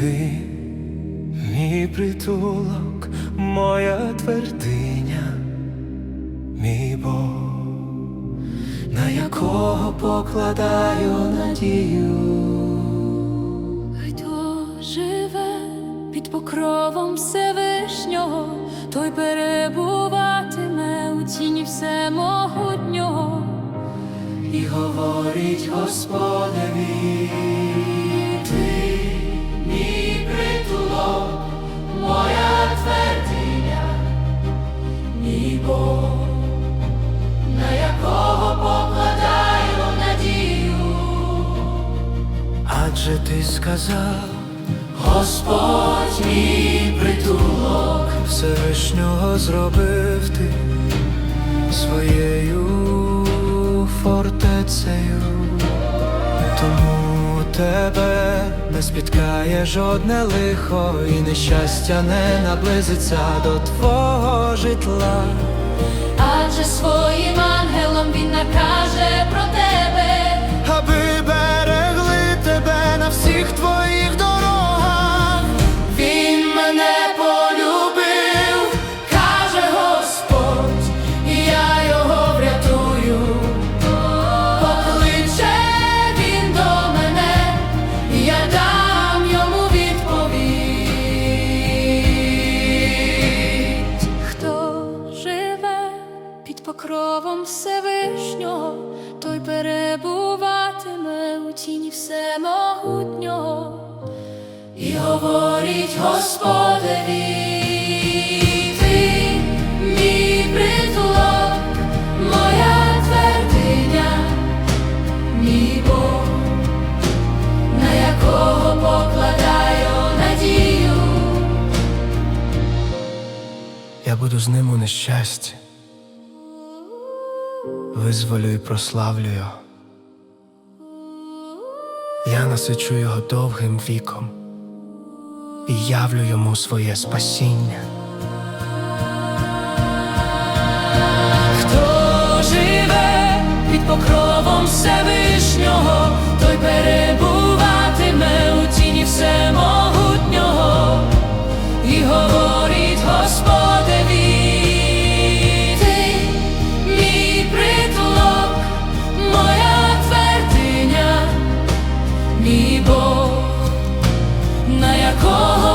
ти, мій притулок, моя твердиня, мій Бог, на якого покладаю надію. Хто живе під покровом Всевишнього, той перебуватиме у тіні всемогутнього. І говорить Господеві, Адже ти сказав, Господь мій притулок, Всевишнього зробив ти своєю фортецею, тому тебе не спіткає жодне лихо, і нещастя не наблизиться до твого житла. Адже своїм ангелом він накаже тіні всемогутнього. І говорить Господеві. Я буду з ним у нещасті, визволю і прославлю його. Я насичу його довгим віком і явлю йому своє спасіння. Бог, на якого